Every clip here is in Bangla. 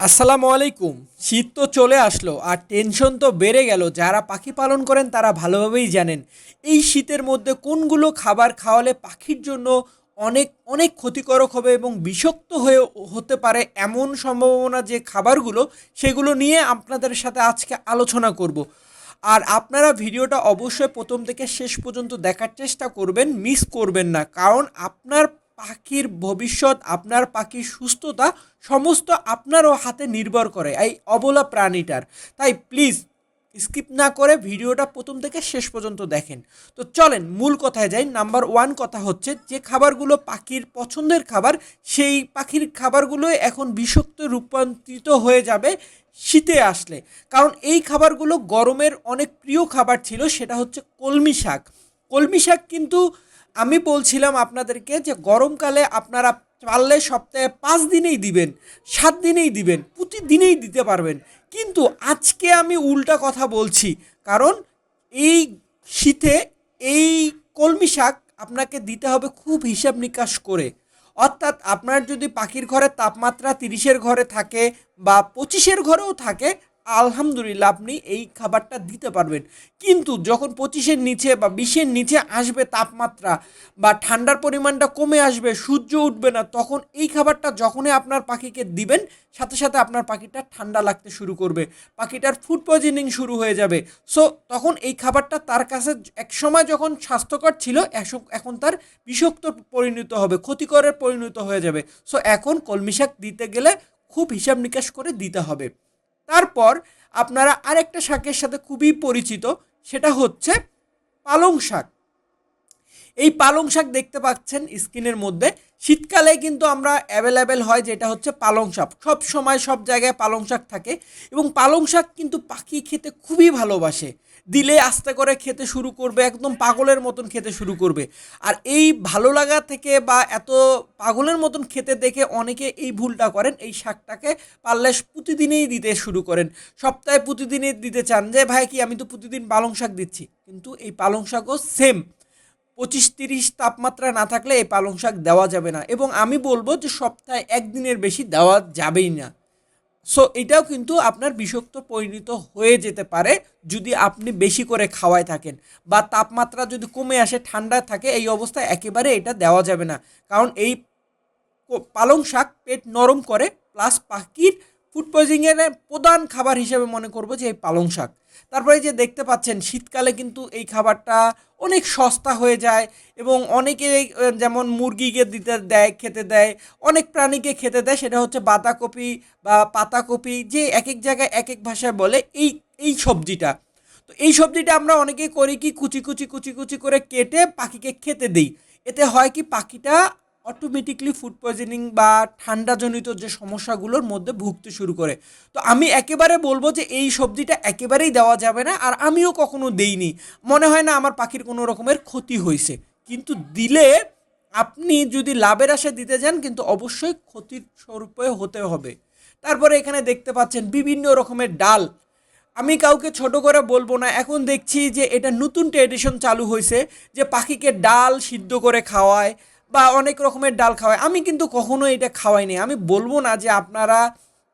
আসসালামু আলাইকুম। শীত তো চলে আসলো আর টেনশন তো বেড়ে গেল। যারা পাখি পালন করেন তারা ভালোভাবেই জানেন, এই শীতের মধ্যে কোনগুলো খাবার খাওয়ালে পাখির জন্য অনেক অনেক ক্ষতিকারক হবে এবং বিষাক্ত হয়ে হতে পারে এমন সম্ভাবনা যে খাবারগুলো, সেগুলো নিয়ে আপনাদের সাথে আজকে আলোচনা করব। আর আপনারা ভিডিওটা অবশ্যই প্রথম থেকে শেষ পর্যন্ত দেখার চেষ্টা করবেন মিস করবেন না। কারণ আপনার পাখির ভবিষ্যৎ, আপনার পাখির সুস্থতা সমস্ত আপনারও হাতে নির্ভর করে, এই অবলা প্রাণীটার। তাই প্লিজ স্কিপ না করে ভিডিওটা প্রথম থেকে শেষ পর্যন্ত দেখেন। তো চলেন, মূল কথায় যাই। নাম্বার ওয়ান কথা হচ্ছে যে খাবারগুলো পাখির পছন্দের খাবার, সেই পাখির খাবারগুলো এখন বিষাক্ত রূপান্তরিত হয়ে যাবে শীতে আসলে। কারণ এই খাবারগুলো গরমের অনেক প্রিয় খাবার ছিল, সেটা হচ্ছে কলমি শাক। কলমি শাক কিন্তু আমি বলছিলাম আপনাদেরকে যে গরমকালে আপনারা পারলে সপ্তাহে পাঁচ দিনেই দিবেন, সাত দিনেই দিবেন, প্রতিদিনেই দিতে পারবেন। কিন্তু আজকে আমি উল্টা কথা বলছি, কারণ এই শীতে এই কলমি শাক আপনাকে দিতে হবে খুব হিসাব নিকাশ করে। অর্থাৎ আপনার যদি পাখির ঘরে তাপমাত্রা তিরিশের ঘরে থাকে বা পঁচিশের ঘরেও থাকে আলহামদুলিল্লাহ আপনি এই খাবারটা দিতে পারবেন। কিন্তু যখন পঁচিশের নিচে বা বিশের নিচে আসবে তাপমাত্রা বা ঠান্ডার পরিমাণটা কমে আসবে, সূর্য উঠবে না, তখন এই খাবারটা যখনই আপনার পাখিকে দিবেন, সাথে সাথে আপনার পাখিটা ঠান্ডা লাগতে শুরু করবে। পাখিটার ফুড পয়জনিং শুরু হয়ে যাবে। সো তখন এই খাবারটা তার কাছে এক সময় যখন স্বাস্থ্যকর ছিল এখন তার বিষাক্ত পরিণত হবে, ক্ষতিকরের পরিণত হয়ে যাবে। সো এখন কলমি শাক দিতে গেলে খুব হিসাব নিকাশ করে দিতে হবে। তারপর আপনারা আরেকটা শাকের সাথে খুবই পরিচিত সেটা হচ্ছে পালং শাক। এই পালং শাক দেখতে পাচ্ছেন স্ক্রিনের মধ্যে। শীতকালে কিন্তু আমরা অ্যাভেলেবেল হয় যেটা হচ্ছে পালং শাক। সব সময় সব জায়গায় পালং শাক থাকে এবং পালং শাক কিন্তু পাখি খেতে খুবই ভালোবাসে। দিলে আস্তে করে খেতে শুরু করবে, একদম পাগলের মতন খেতে শুরু করবে। আর এই ভালো লাগা থেকে বা এত পাগলের মতন খেতে দেখে অনেকে এই ভুলটা করেন, এই শাকটাকে পারলে প্রতিদিনেই দিতে শুরু করেন। সপ্তাহে প্রতিদিনই দিতে চান যে, ভাই কি আমি তো প্রতিদিন পালং শাক দিচ্ছি? কিন্তু এই পালং শাকও সেম পঁচিশ তিরিশ তাপমাত্রা না থাকলে এই পালং শাক দেওয়া যাবে না। এবং আমি বলব যে সপ্তাহে একদিনের বেশি দেওয়া যাবেই না। সো এটাও কিন্তু আপনার বিষাক্ত পরিণত হয়ে যেতে পারে যদি আপনি বেশি করে খাওয়ায় থাকেন বা তাপমাত্রা যদি কমে আসে, ঠান্ডা থাকে, এই অবস্থায় একেবারে এটা দেওয়া যাবে না। কারণ এই পালং শাক পেট নরম করে প্লাস পাখির ফুড পয়জনিংয়ের প্রধান খাবার হিসেবে মনে করব যে এই পালং শাক। তারপরে যে দেখতে পাচ্ছেন, শীতকালে কিন্তু এই খাবারটা অনেক সস্তা হয়ে যায় এবং অনেকে যেমন মুরগিকে দিতে দেয়, খেতে দেয়, অনেক প্রাণীকে খেতে দেয়, সেটা হচ্ছে বাঁধাকপি বা পাতাকপি, যে এক এক জায়গায় এক এক ভাষায় বলে এই এই সবজিটা। তো এই সবজিটা আমরা অনেকেই করি কি, কুচি কুচি কুচি কুচি করে কেটে পাখিকে খেতে দিই। এতে হয় কি, পাখিটা অটোমেটিকলি ফুড পয়জনিং বা ঠান্ডাজনিত যে সমস্যাগুলোর মধ্যে ভুগতে শুরু করে। তো আমি একেবারে বলব যে এই সবজিটা একেবারেই দেওয়া যাবে না, আর আমিও কখনো দেইনি। মনে হয় না আমার পাখির কোনো রকমের ক্ষতি হয়েছে কিন্তু দিলে আপনি যদি লাভের আশা দিতে যান, কিন্তু অবশ্যই ক্ষতির স্বরূপে হতে হবে। তারপরে এখানে দেখতে পাচ্ছেন বিভিন্ন রকমের ডাল। আমি কাউকে ছোট করে বলব না, এখন দেখছি যে এটা নতুন ট্রেডিশন চালু হয়েছে যে পাখিকে ডাল সিদ্ধ করে খাওয়ায়। বা অনেক রকমের ডাল খাওয়ায়। আমি কিন্তু কখনো এটা খাওয়াইনি। আমি বলব না যে আপনারা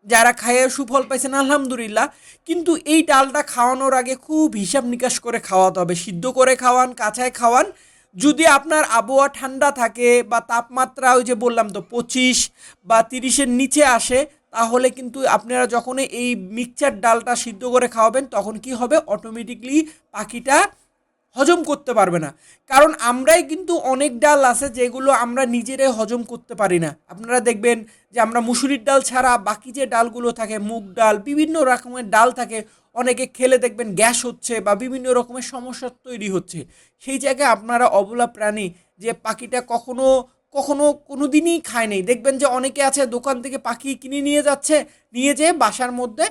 যারা খাইয়ে সুফল পাইছেন, আলহামদুলিল্লাহ। কিন্তু এই ডালটা খাওয়ানোর আগে খুব হিসাব নিকাশ করে খাওয়াতে হবে। সিদ্ধ করে খাওয়ান, কাঁচায় খাওয়ান। যদি আপনার আবহাওয়া ঠান্ডা থাকে বা তাপমাত্রা ওই যে বললাম তো পঁচিশ বা তিরিশের নিচে আসে, তাহলে কিন্তু আপনারা যখন এই মিক্সচার ডালটা সিদ্ধ করে খাওয়াবেন, তখন কি হবে? অটোমেটিকলি পাখিটা হজম করতে পারবে না। কারণ আমরাই কিন্তু অনেক ডাল আছে যেগুলো আমরা নিজেরাই হজম করতে পারি না। আপনারা দেখবেন যে আমরা মুসুরির ডাল ছাড়া বাকি যে ডালগুলো থাকে, মুগ ডাল, বিভিন্ন রকমের ডাল থাকে, অনেকে খেলে দেখবেন গ্যাস হচ্ছে বা বিভিন্ন রকমের সমস্যা তৈরি হচ্ছে। সেই জায়গায় আপনারা অবলা প্রাণী যে পাখিটা কখনো কখনো কোনো দিনই খায় নাই। দেখবেন যে অনেকে আছে দোকান থেকে পাখি কিনে নিয়ে যাচ্ছে, নিয়ে যেয়ে বাসার মধ্যে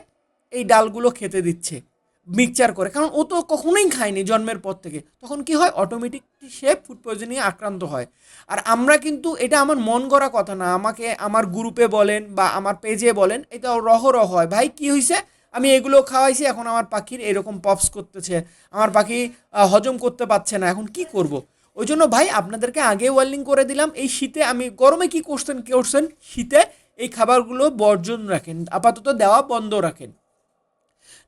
এই ডালগুলো খেতে দিচ্ছে। মিক্সচার করে, কারণ ও তো কখনোই খায়নি জন্মের পর থেকে। তখন কি হয়? অটোমেটিক সে ফুড পয়জনিং আক্রান্ত হয়। আর আমরা কিন্তু এটা আমার মন গড়া কথা না, আমাকে আমার গ্রুপে বলেন বা আমার পেজে বলেন, এটা রহরহ হয়। ভাই, কি হয়েছে আমি এগুলো খাওয়াইছি, এখন আমার পাখির এরকম পপস করতেছে, আমার পাখি হজম করতে পারছে না, এখন কি করব। ওই জন্য ভাই, আপনাদেরকে আগে ওয়ার্নিং করে দিলাম, এই শীতে আমি গরমে কি করছেন করছেন? শীতে এই খাবারগুলো বর্জন রাখেন, আপাতত দেওয়া বন্ধ রাখেন।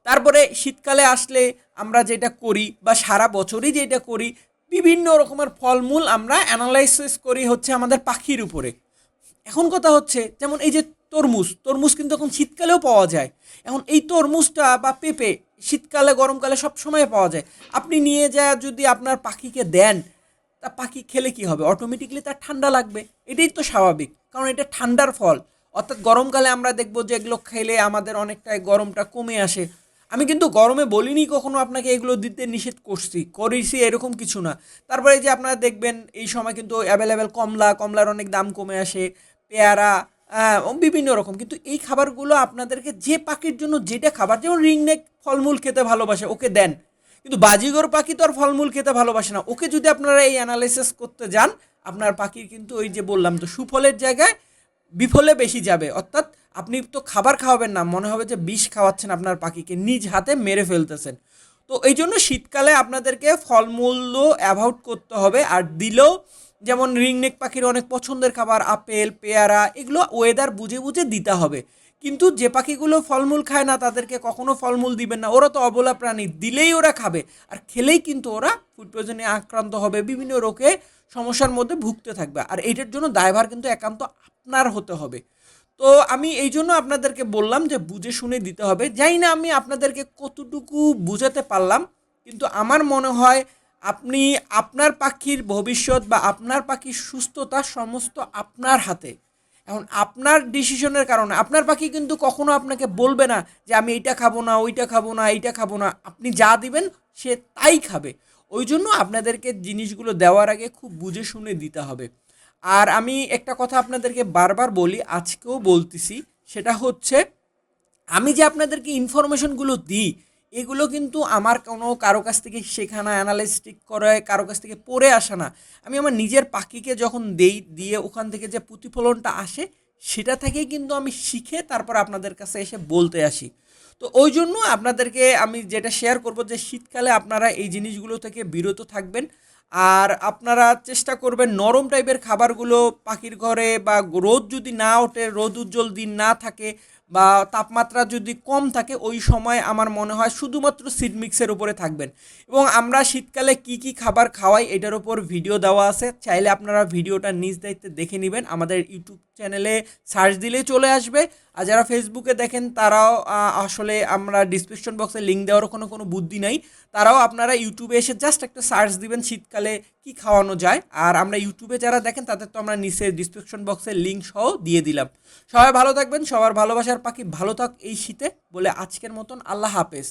তারপরে শীতকালে আসলে আমরা যেটা করি বা সারা বছরই যেটা করি, বিভিন্ন রকমের ফলমূল আমরা অ্যানালাইসিস করি হচ্ছে আমাদের পাখির উপরে। এখন কথা হচ্ছে যেমন এই যে তরমুজ তরমুজ কিন্তু এখন শীতকালেও পাওয়া যায়। এখন এই তরমুজটা বা পেঁপে শীতকালে, গরমকালে সব সময় পাওয়া যায়। আপনি নিয়ে যা যদি আপনার পাখিকে দেন, তা পাখি খেলে কি হবে? অটোমেটিকলি তার ঠান্ডা লাগবে। এটাই তো স্বাভাবিক, কারণ এটা ঠান্ডার ফল। অর্থাৎ গরমকালে আমরা দেখব যে এগুলো খেলে আমাদের অনেকটাই গরমটা কমে আসে। আমি কিন্তু গরমে বলিনি কখনো আপনাকে এগুলো দিতে নিষেধ করছি করেছি এরকম কিছু না। তারপরে যে আপনারা দেখবেন এই সময় কিন্তু অ্যাভেলেবেল কমলা কমলার অনেক দাম কমে আসে পেয়ারা আহ, বিভিন্ন রকম। কিন্তু এই খাবারগুলো আপনাদেরকে যে পাখির জন্য যেটা খাবার যেমন রিংনেক ফলমূল খেতে ভালোবাসে ওকে দেন। কিন্তু বাজিগর পাখি তো আর ফলমূল খেতে ভালোবাসে না। ওকে যদি আপনারা এই অ্যানালাইসিস করতে যান আপনার পাখির কিন্তু ওই যে বললাম তো সুফলের জায়গায় বিফলে বেশি যাবে। অর্থাৎ আপনি তো খাবার খাওয়াবেন না, মনে হবে যে বিষ খাওয়াচ্ছেন আপনার পাখিকে, নিজ হাতে মেরে ফেলতেছেন। তো এই জন্য শীতকালে আপনাদেরকে ফলমূলও অ্যাভয়েড করতে হবে, আর দিলেও যেমন রিংনেক পাখির অনেক পছন্দের খাবার, আপেল, পেয়ারা, এগুলো ওয়েদার বুঝে বুঝে দিতে হবে। কিন্তু যে পাখিগুলো ফলমূল খায় না, তাদেরকে কখনো ফলমূল দিবেন না। ওরা তো অবলা প্রাণী, দিলেই ওরা খাবে, আর খেলেই কিন্তু ওরা ফুড পয়জনে আক্রান্ত হবে, বিভিন্ন রোগে সমস্যার মধ্যে ভুগতে থাকবে। আর এইটার জন্য দায়ভার কিন্তু একান্ত আপনার হতে হবে। তো আমি এই জন্য আপনাদেরকে বললাম যে বুঝে শুনে দিতে হবে। জানি না আমি আপনাদেরকে কতটুকু বুঝাতে পারলাম, কিন্তু আমার মনে হয় আপনি আপনার পাখির ভবিষ্যৎ বা আপনার পাখির সুস্থতা সমস্ত আপনার হাতে। এখন আপনার ডিসিশনের কারণে, আপনার পাখি কিন্তু কখনো আপনাকে বলবে না যে আমি এইটা খাব না, ওইটা খাব না, এইটা খাব না। আপনি যা দিবেন সে তাই খাবে। ওই জন্য আপনাদেরকে জিনিসগুলো দেওয়ার আগে খুব বুঝে শুনে দিতে হবে। আর আমি একটা কথা আপনাদেরকে বারবার বলি, আজকেও বলতেছি, সেটা হচ্ছে, আমি যে আপনাদেরকে ইনফরমেশনগুলো দিই, এগুলো কিন্তু আমার কোনো কারও কাছ থেকে শেখানো অ্যানালিস্টিক করে, কারও কাছ থেকে পড়ে আসা না। আমি আমার নিজের পাখিকে যখন দেই, দিয়ে ওখান থেকে যে প্রতিফলনটা আসে, সেটা থেকেই কিন্তু আমি শিখে তারপর আপনাদের কাছে এসে বলতে আসি। তো ওই জন্য আপনাদেরকে আমি যেটা শেয়ার করব যে, শীতকালে আপনারা এই জিনিসগুলো থেকে বিরত থাকবেন। আর আপনারা চেষ্টা করবেন নরম টাইপের খাবারগুলো পাখির ঘরে বা রোদ যদি না ওঠে, রোদ উজ্জ্বল দিন না থাকে বা তাপমাত্রা যদি কম থাকে, ওই সময় আমার মনে হয় শুধুমাত্র সিড মিক্সের উপরে থাকবেন। এবং আমরা শীতকালে কি কি খাবার খাওয়াই, এটার উপর ভিডিও দেওয়া আছে। চাইলে আপনারা ভিডিওটা নিজ দায়িত্বে দেখে নেবেন। আমাদের ইউটিউব চ্যানেলে সার্চ দিলেই চলে আসবে। আর যারা ফেসবুকে দেখেন, তারাও আসলে আমরা ডিসক্রিপশন বক্সে লিঙ্ক দেওয়ার কোনো কোনো বুদ্ধি নাই। তারাও আপনারা ইউটিউবে এসে জাস্ট একটা সার্চ দিবেন শীতকালে কি খাওয়ানো যায়। আর আমরা ইউটিউবে যারা দেখেন, তাদের তো আমরা নিচে ডিসক্রিপশন বক্সে লিঙ্ক সহ দিয়ে দিলাম। সবাই ভালো থাকবেন, সবার ভালোবাসার পাখি ভালো থাক এই শীতে বলে আজকের মতন আল্লাহ হাফেজ।